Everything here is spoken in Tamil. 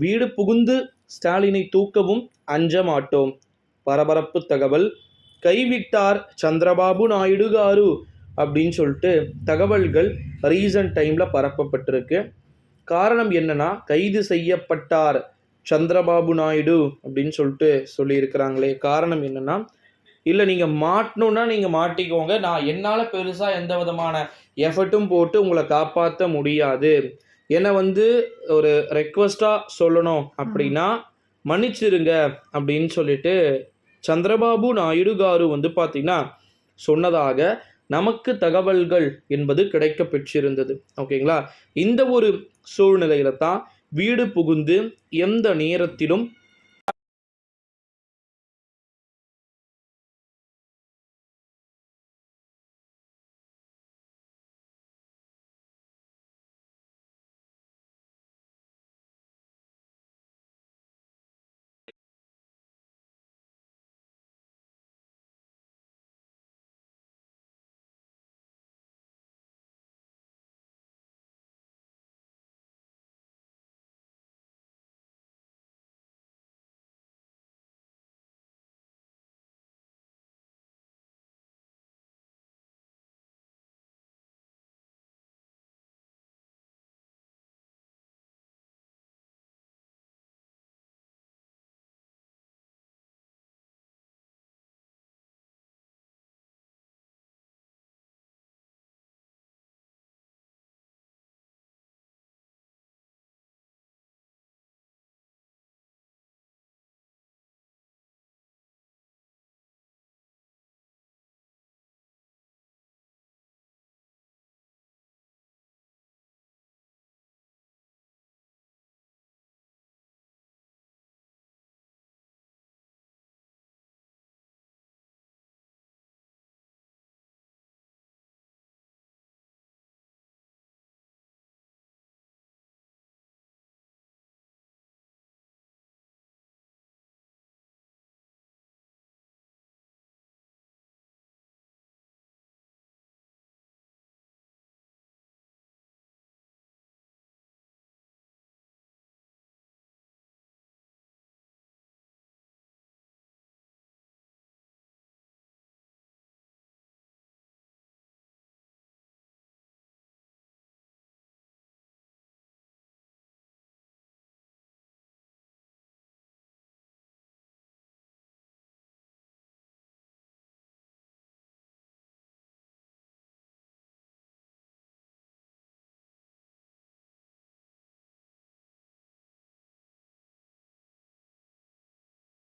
வீடு புகுந்து ஸ்டாலினை தூக்கவும் அஞ்ச மாட்டோம் பரபரப்பு தகவல் கைவிட்டார் சந்திரபாபு நாயுடு காரு அப்படின்னு சொல்லிட்டு தகவல்கள் ரீசன்ட் டைமில் பரப்பப்பட்டிருக்கு. காரணம் என்னன்னா கைது செய்யப்பட்டார் சந்திரபாபு நாயுடு அப்படின்னு சொல்லிட்டு சொல்லியிருக்கிறாங்களே. காரணம் என்னன்னா இல்லை நீங்கள் மாட்டணுன்னா நீங்கள் மாட்டிக்கோங்க. நான் என்னால் பெருசாக எந்த விதமான எஃபர்ட்டும் போட்டு உங்களை காப்பாற்ற முடியாது. என்னை வந்து ஒரு ரெக்வஸ்ட்டாக சொல்லணும் அப்படின்னா மன்னிச்சிருங்க அப்படின்னு சொல்லிட்டு சந்திரபாபு நாயுடு காரு வந்து பார்த்திங்கன்னா சொன்னதாக நமக்கு தகவல்கள் என்பது கிடைக்க பெற்றிருந்தது ஓகேங்களா? இந்த ஒரு சூழ்நிலையில தான் வீடு புகுந்து எந்த நேரத்திலும்